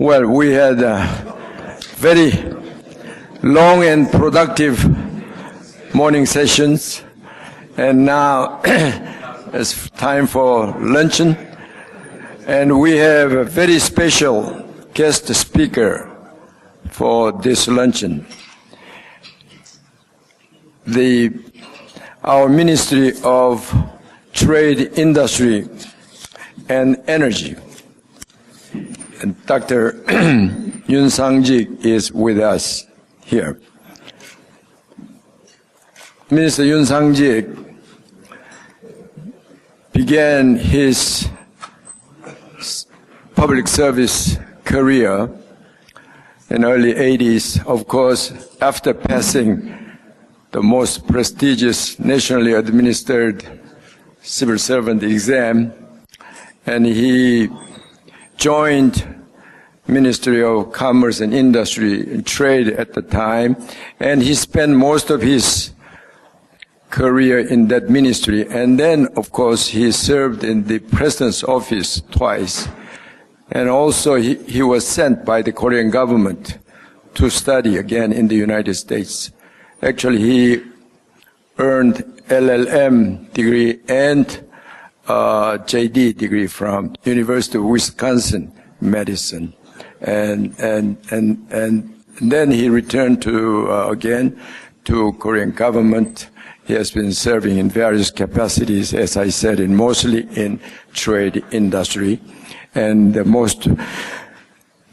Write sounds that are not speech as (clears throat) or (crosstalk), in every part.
Well, we had a very long and productive morning sessions, and now (clears throat) it's time for luncheon. And we have a very special guest speaker for this luncheon. The, our Ministry of Trade, Industry, and Energy Dr. (clears throat) Yun Sang-jik is with us here. Minister Yun Sang-jik began his public service career in early 80s, of course, after passing the most prestigious nationally administered civil servant exam, and he joined Ministry of Commerce and Industry and Trade at the time, and he spent most of his career in that ministry. And then, of course, he served in the president's office twice. And also, he, he was sent by the Korean government to study again in the United States. Actually, he earned LLM degree and uh, JD degree from University of Wisconsin Medicine, and and and and then he returned to uh, again to Korean government. He has been serving in various capacities, as I said, in mostly in trade industry, and the most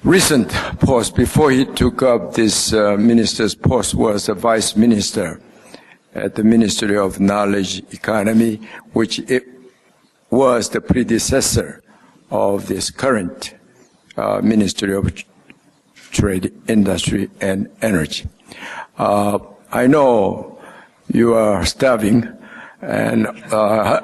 recent post before he took up this uh, minister's post was a vice minister at the Ministry of Knowledge Economy, which it was the predecessor of this current uh, Ministry of Trade, Industry, and Energy. Uh, I know you are starving, and uh,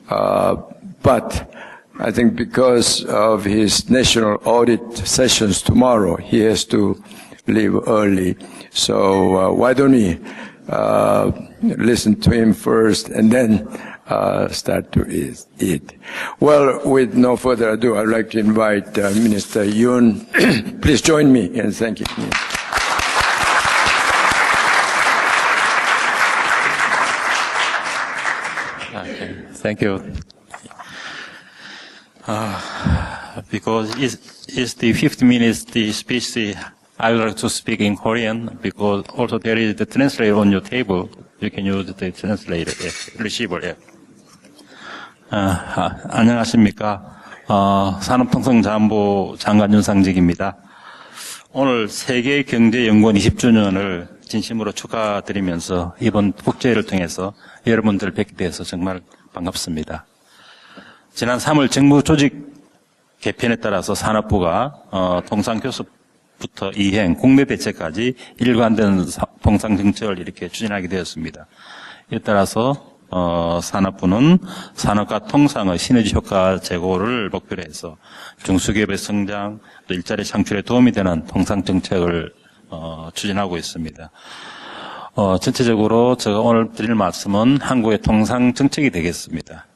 (coughs) uh, but I think because of his national audit sessions tomorrow, he has to leave early. So uh, why don't we uh, listen to him first, and then uh, start to eat-. Well, with no further ado, I'd like to invite uh, Minister Yoon. (clears throat) Please join me and thank you. Thank you. Uh, because it's, it's the 50 minutes the speech, I would like to speak in Korean because also there is the translator on your table. You can use the translator, 예, receiver. 예. 아, 아, 안녕하십니까. 어, 산업통상자원부 장관 윤상직입니다. 오늘 세계 경제연구원 20주년을 진심으로 축하드리면서 이번 국제회를 통해서 여러분들을 뵙게 돼서 정말 반갑습니다. 지난 3월 정부 조직 개편에 따라서 산업부가 어, 통상교섭부터 이행, 국내 대책까지 일관된 사- 통상정책을 이렇게 추진하게 되었습니다. 이에 따라서 어, 산업부는 산업과 통상의 시너지 효과 제고를 목표로 해서 중소기업의 성장, 또 일자리 창출에 도움이 되는 통상 정책을 어, 추진하고 있습니다. 어, 전체적으로 제가 오늘 드릴 말씀은 한국의 통상 정책이 되겠습니다.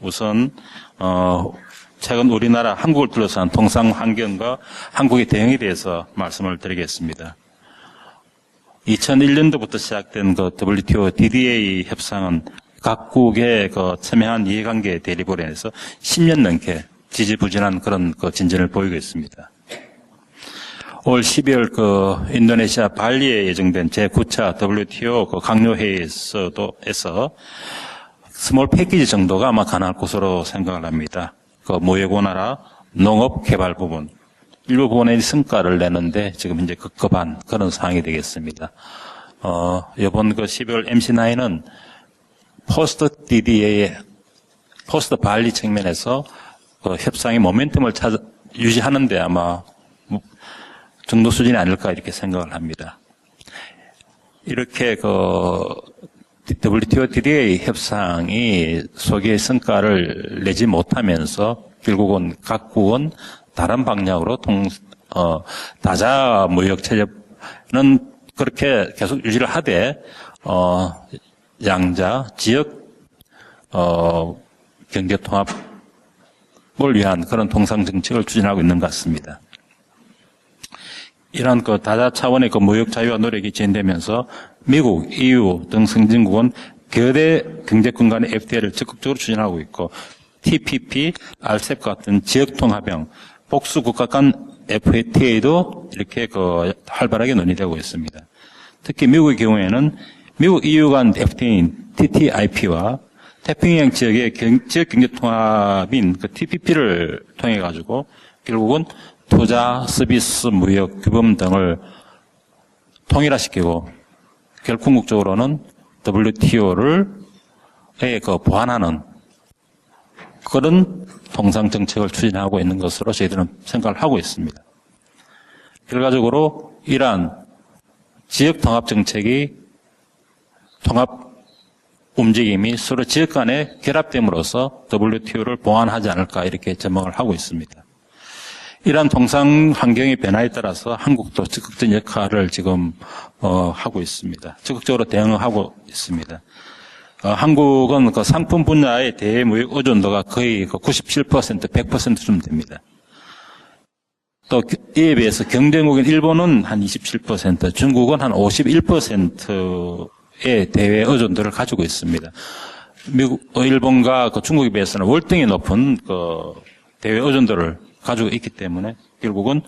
우선 어, 최근 우리나라 한국을 둘러싼 통상 환경과 한국의 대응에 대해서 말씀을 드리겠습니다. 2001년도부터 시작된 그 WTO DDA 협상은 각국의 그 첨예한 이해관계 대립으로 인해서 10년 넘게 지지부진한 그런 그 진전을 보이고 있습니다. 올 12월 그 인도네시아 발리에 예정된 제9차 WTO 그 강요회의에서도 에서 스몰 패키지 정도가 아마 가능할 것으로 생각을 합니다. 그 무역 원화라 농업 개발 부분 일부 부분의 성과를 내는데 지금 이제 급급한 그런 상황이 되겠습니다. 어, 이번 그 12월 MC9은 포스트 DDA의 포스트 발리 측면에서 그 협상의 모멘텀을 찾아, 유지하는데 아마 뭐 정도 수준이 아닐까 이렇게 생각을 합니다. 이렇게 그 WTO DDA 협상이 소기의 성과를 내지 못하면서 결국은 각국은 다른 방향으로 통, 어, 다자 무역 체제는 그렇게 계속 유지를 하되, 어, 양자, 지역, 어, 경제 통합 위한 그런 통상 정책을 추진하고 있는 것 같습니다. 이러한 그 다자 차원의 그 무역 자유화 노력이 진행되면서 미국, EU 등 선진국은 거대 경제권 간의 FTA를 적극적으로 추진하고 있고 TPP, RCEP 같은 지역 통합형 복수 국가 간 FTA도 이렇게 그 활발하게 논의되고 있습니다. 특히 미국의 경우에는 미국 EU 간 FTA인 TTIP와 태평양 지역의 경- 지역 경제 통합인 그 TPP를 통해 가지고 결국은 투자, 서비스, 무역, 규범 등을 통일화시키고 결 궁극적으로는 WTO를 그 보완하는 그런 통상 정책을 추진하고 있는 것으로 저희들은 생각을 하고 있습니다. 결과적으로 이러한 지역 통합 정책이 통합 움직임이 서로 지역 간에 결합됨으로써 WTO를 보완하지 않을까 이렇게 전망을 하고 있습니다. 이러한 통상 환경의 변화에 따라서 한국도 적극적인 역할을 지금 어, 하고 있습니다. 적극적으로 대응하고 있습니다. 어, 한국은 그 상품 분야의 대무역 의존도가 거의 그 97% 100%쯤 됩니다. 또 이에 비해서 경쟁국인 일본은 한 27%, 중국은 한 51%의 대외 의존도를 가지고 있습니다. 미국, 어, 일본과 그 중국에 비해서는 월등히 높은 그 대외 의존도를 가지고 있기 때문에 결국은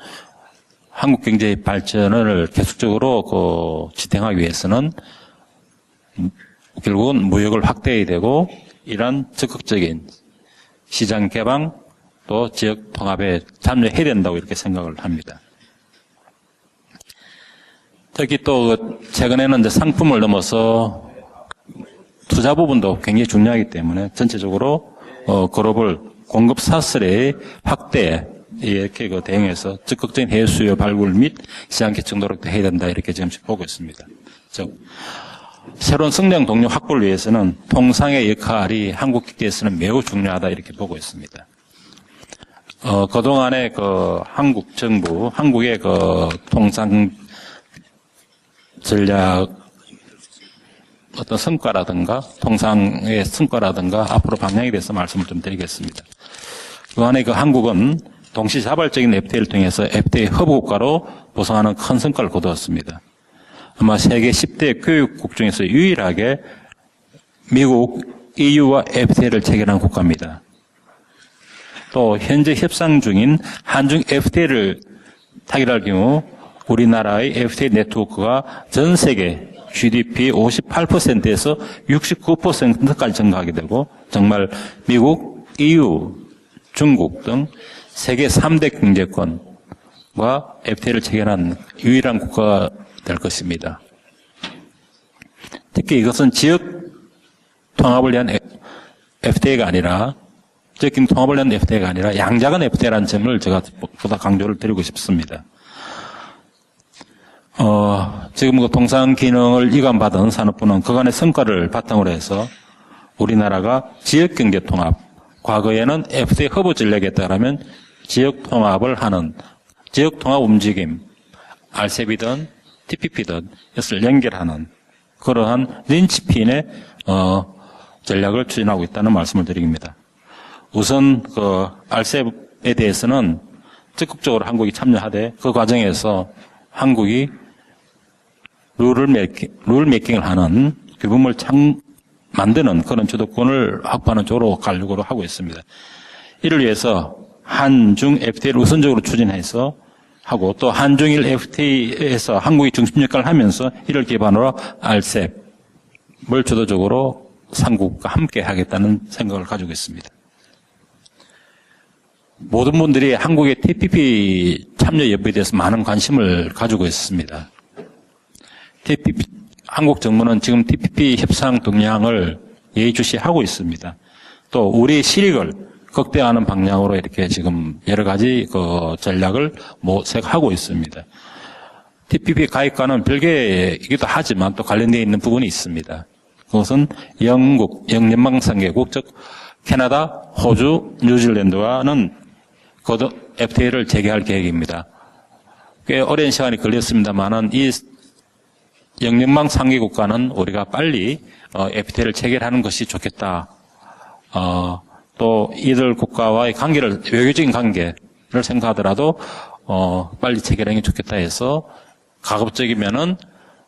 한국 경제의 발전을 계속적으로 그 지탱하기 위해서는 결국은 무역을 확대해야 되고 이러한 적극적인 시장 개방 또 지역 통합에 참여해야 된다고 이렇게 생각을 합니다. 특히 또그 최근에는 이제 상품을 넘어서 투자 부분도 굉장히 중요하기 때문에 전체적으로 어, 글로벌 공급 사슬의 확대 이렇게 그 대응해서 적극적인 해외 수요 발굴 및 시장 개척 노력도 해야 된다 이렇게 지금 보고 있습니다. 즉 새로운 성장 동력 확보를 위해서는 통상의 역할이 한국 기계에서는 매우 중요하다 이렇게 보고 있습니다. 어, 그동안에 그 한국 정부, 한국의 그 통상 전략 어떤 성과라든가 통상의 성과라든가 앞으로 방향에 대해서 말씀을 좀 드리겠습니다. 그간에 그 한국은 동시자발적인 FTA를 통해서 FTA 허브 국가로 보상하는 큰 성과를 거두었습니다. 아마 세계 10대 교육국 중에서 유일하게 미국, EU와 FTA를 체결한 국가입니다. 또 현재 협상 중인 한중 FTA를 타결할 경우 우리나라의 FTA 네트워크가 전 세계 GDP 58%에서 69%까지 증가하게 되고 정말 미국, EU, 중국 등 세계 3대 경제권과 FTA를 체결한 유일한 국가가 될 것입니다. 특히 이것은 지역 통합을 위한 FTA가 아니라 지역경 통합을 위한 FTA가 아니라 양자간 FTA라는 점을 제가 보다 강조를 드리고 싶습니다. 어, 지금 그 통상 기능을 이관받은 산업부는 그간의 성과를 바탕으로 해서 우리나라가 지역 경제 통합, 과거에는 FTA 허브 전략에 따르면 지역 통합을 하는 지역 통합 움직임, RCEP이든 TPP든 이것을 연결하는 그러한 린치핀의 어, 전략을 추진하고 있다는 말씀을 드립니다. 우선 그 RCEP에 대해서는 적극적으로 한국이 참여하되 그 과정에서 한국이 룰을 메이킹, 룰 메이킹을 하는 규범을 창, 만드는 그런 주도권을 확보하는 쪽으로 가려고 하고 있습니다. 이를 위해서 한중 FTA를 우선적으로 추진해서 하고 또 한중일 FTA에서 한국이 중심 역할을 하면서 이를 기반으로 RCEP을 주도적으로 삼국과 함께 하겠다는 생각을 가지고 있습니다. 모든 분들이 한국의 TPP 참여 여부에 대해서 많은 관심을 가지고 있습니다. TPP, 한국 정부는 지금 TPP 협상 동향을 예의주시하고 있습니다. 또 우리의 실익을 극대화하는 방향으로 이렇게 지금 여러 가지 그 전략을 모색하고 있습니다. TPP 가입과는 별개이기도 하지만 또 관련되어 있는 부분이 있습니다. 그것은 영국, 영연방상계국, 즉 캐나다, 호주, 뉴질랜드와는 곧 FTA를 재개할 계획입니다. 꽤 오랜 시간이 걸렸습니다만은 이 영연방 상계 국가는 우리가 빨리 어, FTA를 체결하는 것이 좋겠다. 어, 또 이들 국가와의 관계를 외교적인 관계를 생각하더라도 어, 빨리 체결하는 게 좋겠다 해서 가급적이면은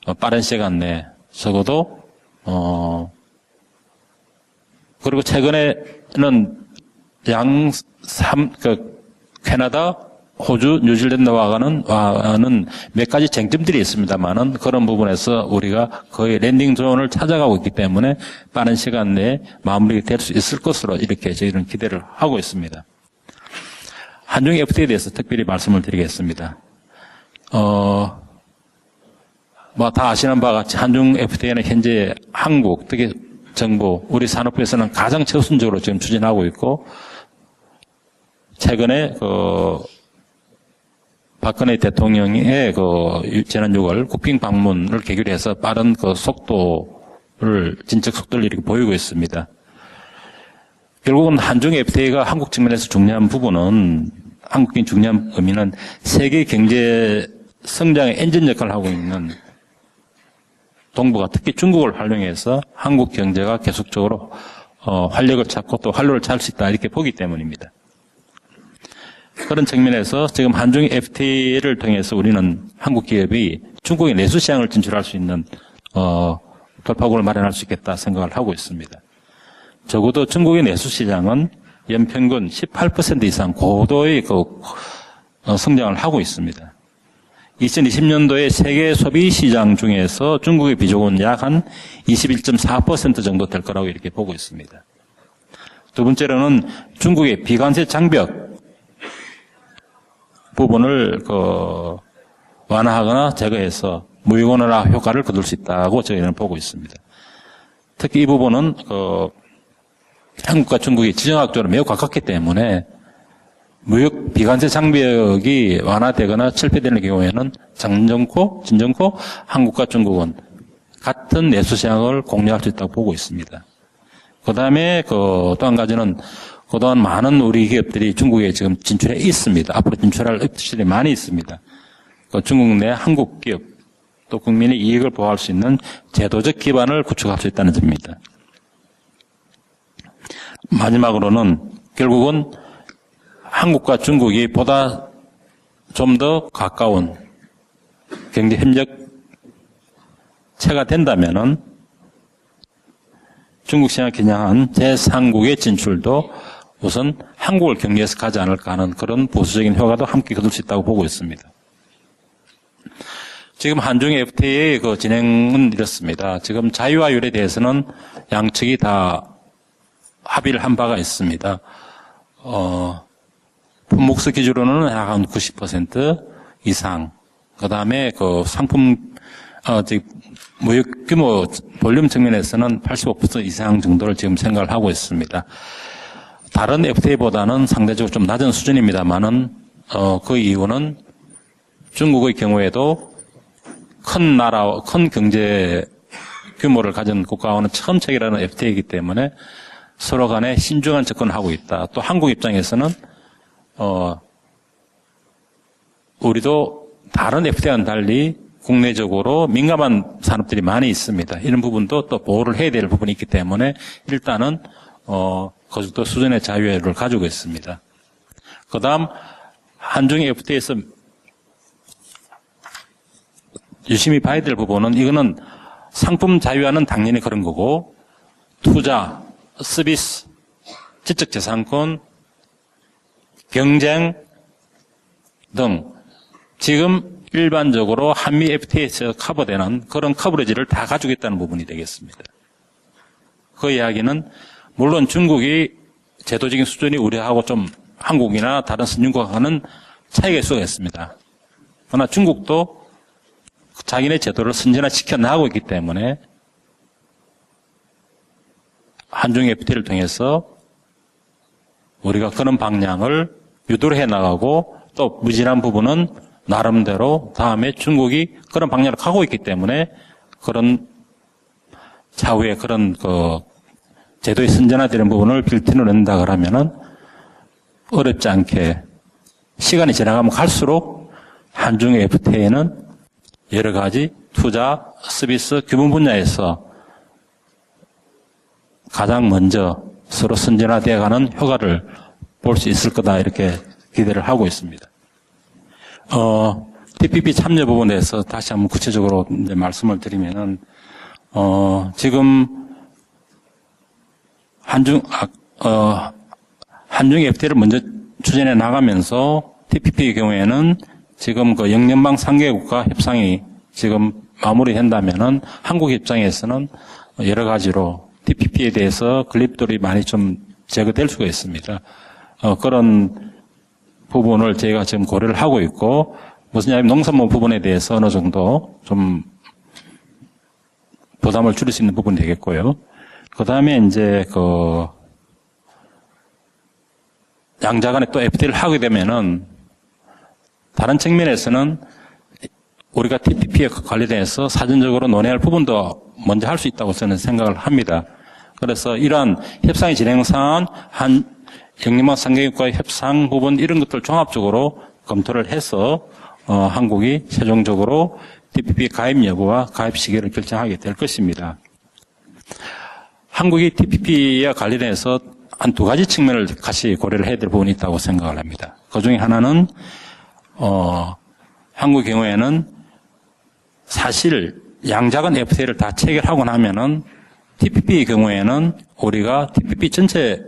어, 빠른 시간 내에 적어도 어 그리고 최근에는 양 삼 그 캐나다, 호주, 뉴질랜드와는 와는 몇 가지 쟁점들이 있습니다만은 그런 부분에서 우리가 거의 랜딩 존을 찾아가고 있기 때문에 빠른 시간 내에 마무리될 수 있을 것으로 이렇게 저희는 기대를 하고 있습니다. 한중 FTA에 대해서 특별히 말씀을 드리겠습니다. 어, 뭐 다 아시는 바와 같이 한중 FTA는 현재 한국, 특히 정부, 우리 산업부에서는 가장 최우선적으로 지금 추진하고 있고, 최근에 그 박근혜 대통령의 그 지난 6월 국빈 방문을 계기로 해서 빠른 그 속도를 진척 속도를 이렇게 보이고 있습니다. 결국은 한중 FTA가 한국 측면에서 중요한 부분은 한국인 중요한 의미는 세계 경제 성장의 엔진 역할을 하고 있는 동북아 특히 중국을 활용해서 한국 경제가 계속적으로 어, 활력을 찾고 또 활로를 찾을 수 있다 이렇게 보기 때문입니다. 그런 측면에서 지금 한중 FTA를 통해서 우리는 한국 기업이 중국의 내수 시장을 진출할 수 있는 어, 돌파구를 마련할 수 있겠다 생각을 하고 있습니다. 적어도 중국의 내수 시장은 연평균 18% 이상 고도의 그 어, 성장을 하고 있습니다. 2020년도에 세계 소비 시장 중에서 중국의 비중은 약 한 21.4% 정도 될 거라고 이렇게 보고 있습니다. 두 번째로는 중국의 비관세 장벽 부분을 그 완화하거나 제거해서 무역 완화 효과를 거둘 수 있다고 저희는 보고 있습니다. 특히 이 부분은 그 한국과 중국이 지정학적으로 매우 가깝기 때문에 무역 비관세 장벽이 완화되거나 철폐되는 경우에는 장정코, 진정코 한국과 중국은 같은 내수 시장을 공유할 수 있다고 보고 있습니다. 그 다음에 그 또 한 가지는 그동안 많은 우리 기업들이 중국에 지금 진출해 있습니다. 앞으로 진출할 업체들이 많이 있습니다. 그 중국 내 한국 기업 또 국민의 이익을 보호할 수 있는 제도적 기반을 구축할 수 있다는 점입니다. 마지막으로는 결국은 한국과 중국이 보다 좀 더 가까운 경제 협력체가 된다면은 중국 시장을 겨냥한 제3국의 진출도 우선 한국을 경계해서 가지 않을까 하는 그런 보수적인 효과도 함께 거둘 수 있다고 보고 있습니다. 지금 한중 FTA의 그 진행은 이렇습니다. 지금 자유화율에 대해서는 양측이 다 합의를 한 바가 있습니다. 어, 품목수 기준으로는 약 한 90% 이상. 그 다음에 그 상품, 어, 즉, 무역 규모, 볼륨 측면에서는 85% 이상 정도를 지금 생각을 하고 있습니다. 다른 FTA보다는 상대적으로 좀 낮은 수준입니다만은, 어, 그 이유는 중국의 경우에도 큰 나라, 큰 경제 규모를 가진 국가와는 처음 체결하는 FTA이기 때문에 서로 간에 신중한 접근을 하고 있다. 또 한국 입장에서는 어, 우리도 다른 FTA와는 달리 국내적으로 민감한 산업들이 많이 있습니다. 이런 부분도 또 보호를 해야 될 부분이 있기 때문에 일단은 어, 그 정도 수준의 자유를 가지고 있습니다. 그 다음 한중 FTA에서 유심히 봐야 될 부분은 이거는 상품 자유화는 당연히 그런 거고 투자, 서비스, 지적재산권, 경쟁 등 지금 일반적으로 한미 FTA에서 커버되는 그런 커버리지를 다 가지고 있다는 부분이 되겠습니다. 그 이야기는 물론 중국이 제도적인 수준이 우리하고 좀 한국이나 다른 선진국과는 차이가 있어 있습니다. 그러나 중국도 자기네 제도를 선진화시켜 나가고 있기 때문에 한중 FTA를 통해서 우리가 그런 방향을 유도를 해 나가고 또 무진한 부분은 나름대로 다음에 중국이 그런 방향을 가고 있기 때문에 그런 차후에 그런 그 제도의 선진화되는 부분을 빌트를 넣는다 그러면은 어렵지 않게 시간이 지나가면 갈수록 한중의 FTA는 여러 가지 투자, 서비스, 규모 분야에서 가장 먼저 서로 선진화되어가는 효과를 볼 수 있을 거다 이렇게 기대를 하고 있습니다. 어, TPP 참여 부분에서 다시 한번 구체적으로 말씀을 드리면은 어, 지금 한중 아, 어, 한중 FTA를 먼저 추진해 나가면서 TPP의 경우에는 지금 그 영연방 3개국과 협상이 지금 마무리된다면은 한국 입장에서는 여러 가지로 TPP에 대해서 글립들이 많이 좀 제거될 수가 있습니다. 어, 그런 부분을 저희가 지금 고려를 하고 있고 무슨 냐면 농산물 부분에 대해서 어느 정도 좀 부담을 줄일 수 있는 부분이 되겠고요. 그 다음에 이제 그 양자 간에 또 FTA를 하게 되면은 다른 측면에서는 우리가 TPP에 관련해서 사전적으로 논의할 부분도 먼저 할 수 있다고 저는 생각을 합니다. 그래서 이러한 협상이 진행상한 한 영림학 상계국과의 협상 부분 이런 것들 종합적으로 검토를 해서 어, 한국이 최종적으로 TPP 가입 여부와 가입 시기를 결정하게 될 것입니다. 한국이 TPP와 관련해서 한 두 가지 측면을 같이 고려를 해야 될 부분이 있다고 생각을 합니다. 그 중에 하나는 어, 한국 경우에는 사실 양자간 FTA를 다 체결하고 나면은 TPP의 경우에는 우리가 TPP 전체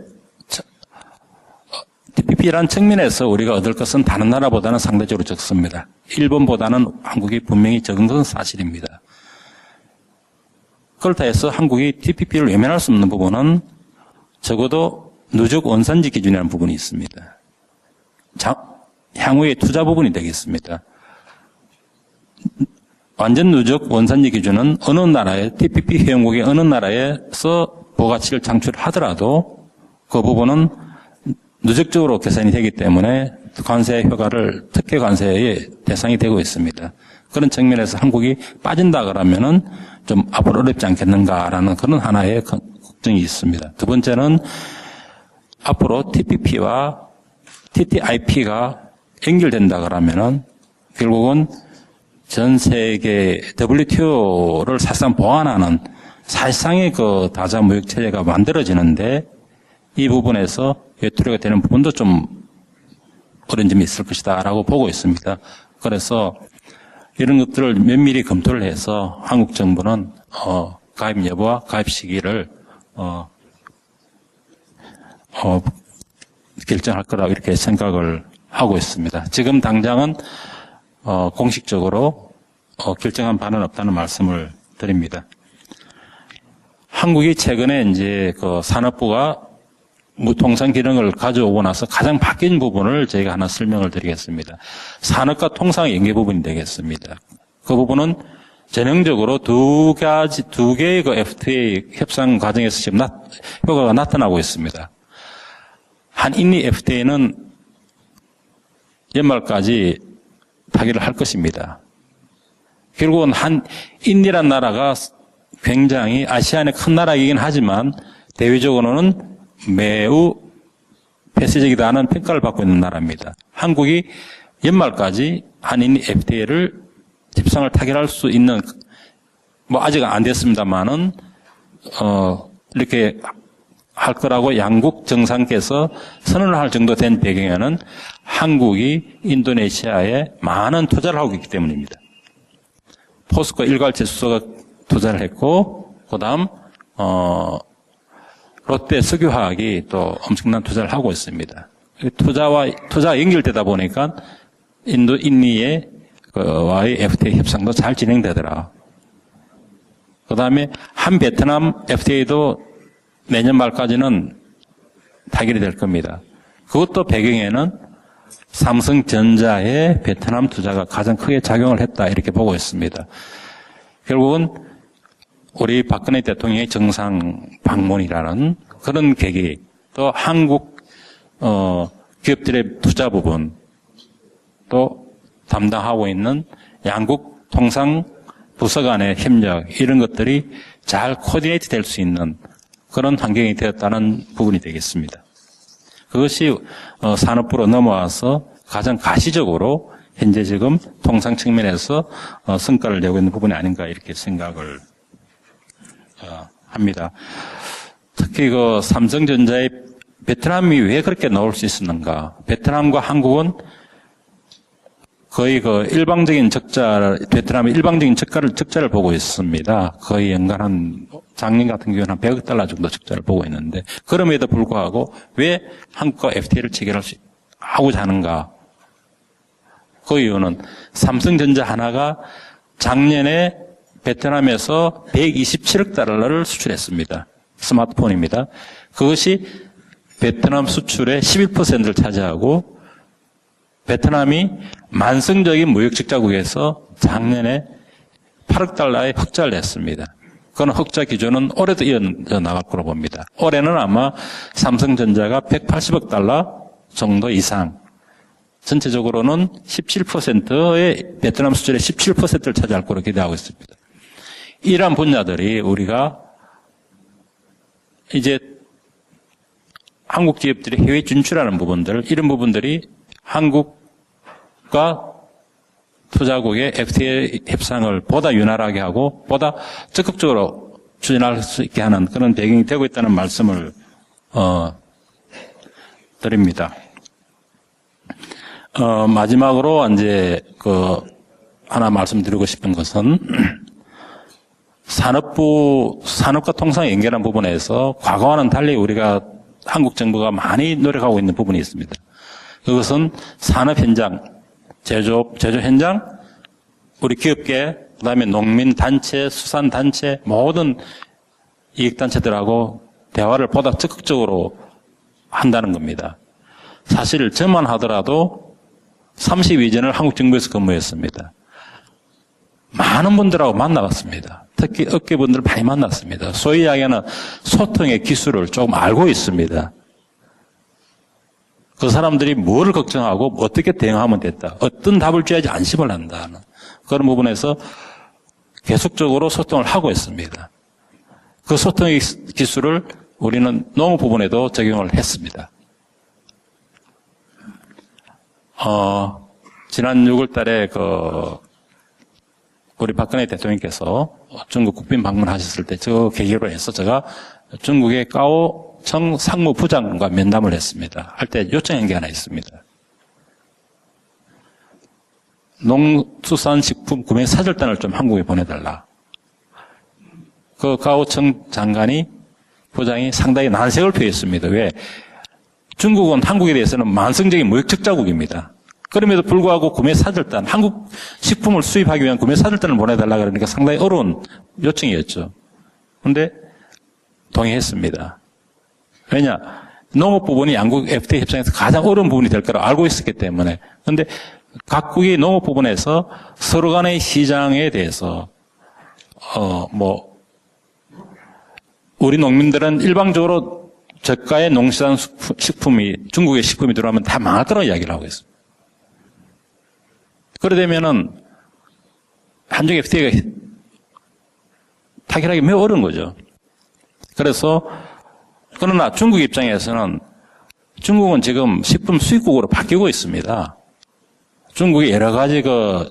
TPP라는 측면에서 우리가 얻을 것은 다른 나라보다는 상대적으로 적습니다. 일본보다는 한국이 분명히 적은 것은 사실입니다. 그렇다 해서 한국이 TPP를 외면할 수 없는 부분은 적어도 누적 원산지 기준이라는 부분이 있습니다. 자, 향후의 투자 부분이 되겠습니다. 완전 누적 원산지 기준은 어느 나라의 TPP 회원국의 어느 나라에서 부가치를 창출하더라도 그 부분은 누적적으로 계산이 되기 때문에 관세 효과를 특혜 관세의 대상이 되고 있습니다. 그런 측면에서 한국이 빠진다 그러면은 좀 앞으로 어렵지 않겠는가라는 그런 하나의 걱정이 있습니다. 두 번째는 앞으로 TPP와 TTIP가 연결된다 그러면은 결국은 전 세계 WTO를 사실상 보완하는 사실상의 그 다자 무역 체제가 만들어지는데 이 부분에서 외투리가 되는 부분도 좀 어려운 점이 있을 것이다라고 보고 있습니다. 그래서 이런 것들을 면밀히 검토를 해서 한국 정부는 어, 가입 여부와 가입 시기를 어, 어, 결정할 거라고 이렇게 생각을 하고 있습니다. 지금 당장은 어, 공식적으로 어, 결정한 바는 없다는 말씀을 드립니다. 한국이 최근에 이제 그 산업부가 무 통상 기능을 가져오고 나서 가장 바뀐 부분을 저희가 하나 설명을 드리겠습니다. 산업과 통상 연계 부분이 되겠습니다. 그 부분은 전형적으로 두 가지, 두 개의 그 FTA 협상 과정에서 지금 나, 효과가 나타나고 있습니다. 한인리 FTA는 연말까지 타결을 할 것입니다. 결국은 한 인디란 나라가 굉장히 아시안의 큰 나라이긴 하지만 대외적으로는 매우 폐쇄적이다는 평가를 받고 있는 나라입니다. 한국이 연말까지 한인 FTA를 집상을 타결할 수 있는 뭐 아직 안 됐습니다만은 어 이렇게 할 거라고 양국 정상께서 선언을 할 정도 된 배경에는 한국이 인도네시아에 많은 투자를 하고 있기 때문입니다. 포스코 일괄 제 수소가 투자를 했고, 그 다음, 어, 롯데 석유화학이 또 엄청난 투자를 하고 있습니다. 투자와, 투자가 연결되다 보니까 인도, 인니의 그 와의 FTA 협상도 잘 진행되더라. 그 다음에 한 베트남 FTA도 내년 말까지는 타결이 될 겁니다. 그것도 배경에는 삼성전자의 베트남 투자가 가장 크게 작용을 했다 이렇게 보고 있습니다. 결국은 우리 박근혜 대통령의 정상 방문이라는 그런 계기 또 한국 어, 기업들의 투자 부분 또 담당하고 있는 양국 통상 부서 간의 협력 이런 것들이 잘 코디네이트 될 수 있는 그런 환경이 되었다는 부분이 되겠습니다. 그것이 어, 산업부로 넘어와서 가장 가시적으로 현재 지금 통상 측면에서 어, 성과를 내고 있는 부분이 아닌가 이렇게 생각을 어, 합니다. 특히 그 삼성전자의 베트남이 왜 그렇게 나올 수 있었는가? 베트남과 한국은 거의 그 일방적인 적자, 베트남의 일방적인 적자를, 적자를 보고 있습니다. 거의 연간 한, 작년 같은 경우는 한 100억 달러 정도 적자를 보고 있는데, 그럼에도 불구하고 왜 한국과 FTA를 체결할 수, 하고자 하는가? 그 이유는 삼성전자 하나가 작년에 베트남에서 127억 달러를 수출했습니다. 스마트폰입니다. 그것이 베트남 수출의 11%를 차지하고 베트남이 만성적인 무역 적자국에서 작년에 8억 달러의 흑자를 냈습니다. 그건 흑자 기준은 올해도 이어나갈 거로 봅니다. 올해는 아마 삼성전자가 180억 달러 정도 이상, 전체적으로는 17%의 베트남 수출의 17%를 차지할 거로 기대하고 있습니다. 이러한 분야들이 우리가 이제 한국 기업들이 해외 진출하는 부분들, 이런 부분들이 한국과 투자국의 FTA 협상을 보다 윤활하게 하고 보다 적극적으로 추진할 수 있게 하는 그런 배경이 되고 있다는 말씀을 어, 드립니다. 어, 마지막으로 이제 그 하나 말씀드리고 싶은 것은 (clears throat) 산업부 산업과 통상 연결한 부분에서 과거와는 달리 우리가 한국 정부가 많이 노력하고 있는 부분이 있습니다. 그것은 산업 현장, 제조 제조 현장, 우리 기업계, 그 다음에 농민 단체, 수산 단체 모든 이익 단체들하고 대화를 보다 적극적으로 한다는 겁니다. 사실 저만 하더라도 32 전을 한국 정부에서 근무했습니다. 많은 분들하고 만나봤습니다. 특히 업계분들 많이 만났습니다. 소위 이야기하는 소통의 기술을 조금 알고 있습니다. 그 사람들이 뭘 걱정하고 어떻게 대응하면 됐다. 어떤 답을 줘야지 안심을 한다는 그런 부분에서 계속적으로 소통을 하고 있습니다. 그 소통의 기술을 우리는 농업 부분에도 적용을 했습니다. 어, 지난 6월 달에 그, 우리 박근혜 대통령께서 중국 국빈 방문하셨을 때 저 계기로 해서 제가 중국의 까오 청 상무부장과 면담을 했습니다. 할 때 요청한 게 하나 있습니다. 농수산식품 구매 사절단을 좀 한국에 보내달라. 그 까오청 장관이 부장이 상당히 난색을 표했습니다. 왜? 중국은 한국에 대해서는 만성적인 무역 적 자국입니다. 그럼에도 불구하고 구매 사절단, 한국 식품을 수입하기 위한 구매 사절단을 보내달라 그러니까 상당히 어려운 요청이었죠. 그런데 동의했습니다. 왜냐? 농업 부분이 양국 FTA 협상에서 가장 어려운 부분이 될 거라 알고 있었기 때문에. 그런데 각국이 농업 부분에서 서로 간의 시장에 대해서, 어, 뭐, 우리 농민들은 일방적으로 저가의 농수산 식품이 중국의 식품이 들어가면 다 거라고 이야기를 하고 있습니다. 그러 되면은 한중 FTA가 타결하기 매우 어려운 거죠. 그래서 그러나 중국 입장에서는 중국은 지금 식품 수입국으로 바뀌고 있습니다. 중국의 여러 가지 그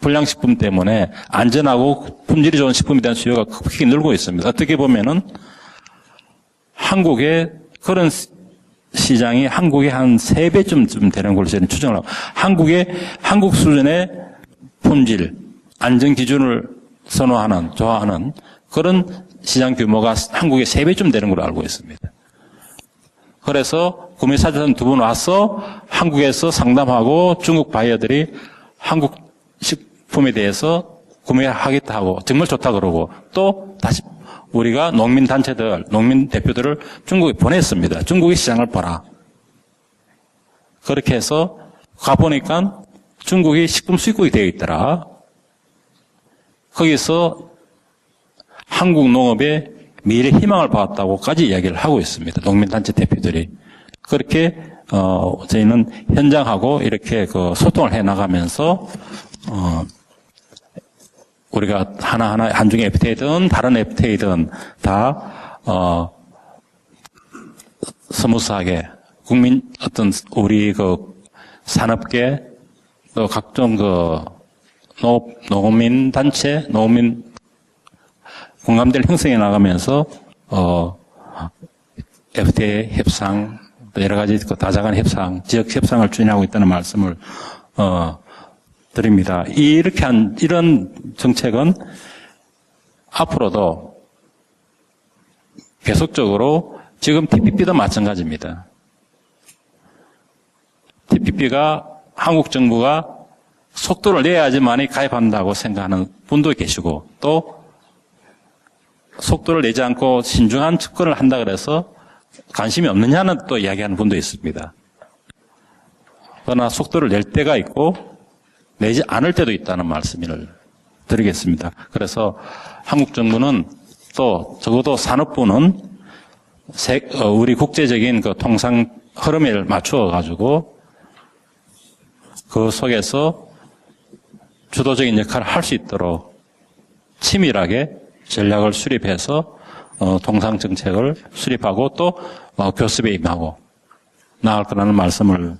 불량식품 때문에 안전하고 품질이 좋은 식품에 대한 수요가 크게 늘고 있습니다. 어떻게 보면은 한국의 그런 시장이 한국의 한 세배쯤 되는 걸로 저는 추정을 하고, 한국의, 한국 수준의 품질, 안전 기준을 선호하는, 좋아하는 그런 시장 규모가 한국의 세배쯤 되는 걸로 알고 있습니다. 그래서 구매 사전 두 분 와서 한국에서 상담하고 중국 바이어들이 한국 식품에 대해서 구매하겠다 하고 정말 좋다 그러고 또 다시 우리가 농민 단체들, 농민 대표들을 중국에 보냈습니다. 중국의 시장을 보라. 그렇게 해서 가보니까 중국이 식품 수입국이 되어 있더라. 거기서 한국 농업의 미래 희망을 봤다고까지 이야기를 하고 있습니다. 농민단체 대표들이. 그렇게, 어, 저희는 현장하고 이렇게 그 소통을 해 나가면서, 어, 우리가 하나하나 한중 FTA든 다른 FTA든 다, 어, 스무스하게 국민 어떤 우리 그 산업계 또 각종 그 농, 농민 단체, 농민 공감대를 형성해 나가면서 어, FTA 협상, 또 여러 가지 그 다자간 협상, 지역 협상을 추진하고 있다는 말씀을 어, 드립니다. 이렇게 한 이런 정책은 앞으로도 계속적으로 지금 TPP도 마찬가지입니다. TPP가 한국 정부가 속도를 내야지만이 가입한다고 생각하는 분도 계시고 또 속도를 내지 않고 신중한 접근을 한다 그래서 관심이 없느냐는 또 이야기하는 분도 있습니다. 그러나 속도를 낼 때가 있고 내지 않을 때도 있다는 말씀을 드리겠습니다. 그래서 한국 정부는 또 적어도 산업부는 세- 어, 우리 국제적인 그 통상 흐름에 맞추어 가지고 그 속에서 주도적인 역할을 할 수 있도록 치밀하게 전략을 수립해서 어, 통상 정책을 수립하고 또 어, 교습에 임하고 나갈 거라는 말씀을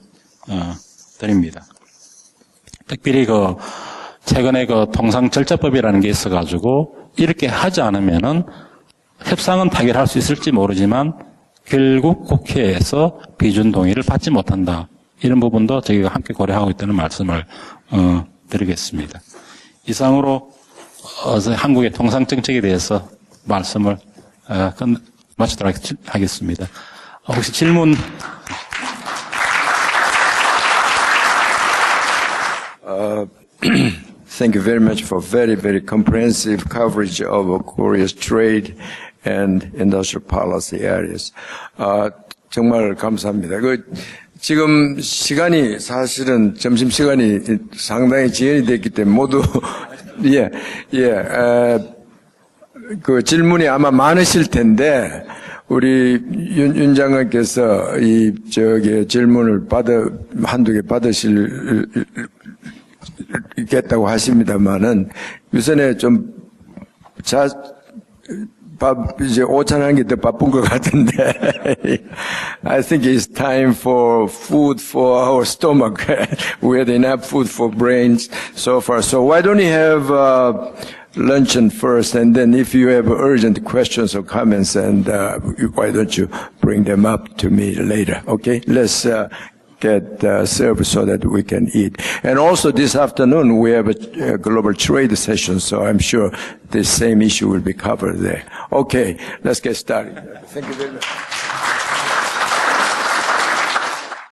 어, 드립니다. 특별히 그 최근에 그 통상절차법이라는 게 있어가지고 이렇게 하지 않으면은 협상은 타결할 수 있을지 모르지만 결국 국회에서 비준 동의를 받지 못한다. 이런 부분도 저희가 함께 고려하고 있다는 말씀을 어, 드리겠습니다. 이상으로 어, 한국의 통상 정책에 대해서 말씀을 어, 끝- 마치도록 하겠습니다. 어, 혹시 질문 Thank you very much for very, very comprehensive coverage of Korea's trade and industrial policy areas. 아, 정말 감사합니다. 그, 지금 시간이 사실은 점심 시간이 상당히 지연이 됐기 때문에 모두, 예, 예, 에, 그 질문이 아마 많으실 텐데, 우리 윤, 윤 장관께서 이, 저기 질문을 받아, 한두 개 받으실 있겠다고 하십니다만은 우선에 좀 자, 밥, 이제 오찬하는 게 더 바쁜 것 같은데. (laughs) I think it's time for food for our stomach. (laughs) We had enough food for brains so far. So why don't you have uh, luncheon first, and then if you have urgent questions or comments, and uh, why don't you bring them up to me later? Okay, let's. Uh, get uh, served so that we can eat. And also this afternoon we have a, a global trade session, so I'm sure the same issue will be covered there. Okay, let's get started. Thank you very much.